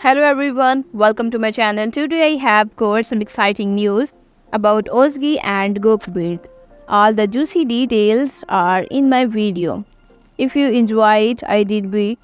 Hello everyone, welcome to my channel. Today I have got some exciting news about Ozgi and Gokbird. All the juicy details are in my video. If you enjoy it, I did be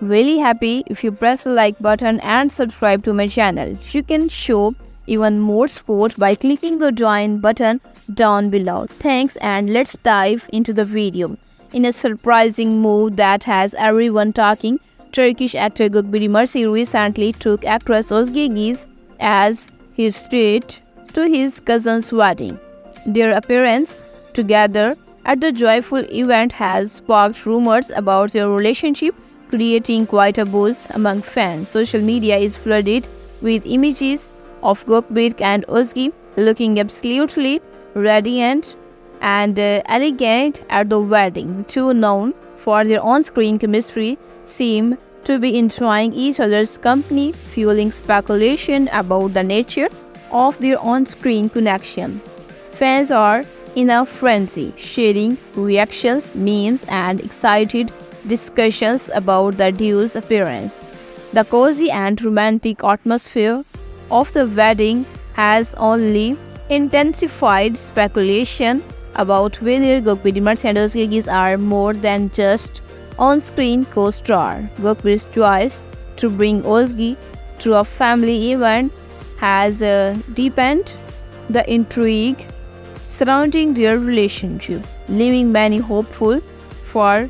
really happy if you press the like button and subscribe to my channel. You can show even more support by clicking the join button down below. Thanks and let's dive into the video. In a surprising move that has everyone talking, Turkish actor Gökbiri Mersi recently took actress Özge Giz as his treat to his cousin's wedding. Their appearance together at the joyful event has sparked rumors about their relationship, creating quite a buzz among fans. Social media is flooded with images of Gökberk and Özge looking absolutely radiant and uh, elegant at the wedding. The two known for their on-screen chemistry seem to be enjoying each other's company, fueling speculation about the nature of their on-screen connection. Fans are in a frenzy, sharing reactions, memes, and excited discussions about the duo's appearance. The cozy and romantic atmosphere of the wedding has only intensified speculation about whether Gökbiri and Özge are more than just on-screen co-star. Gökbir's choice to bring Ozgi to a family event has uh, deepened the intrigue surrounding their relationship, leaving many hopeful for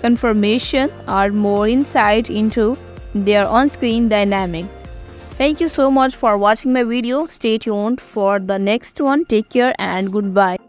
confirmation or more insight into their on-screen dynamic. Thank you so much for watching my video. Stay tuned for the next one. Take care and goodbye.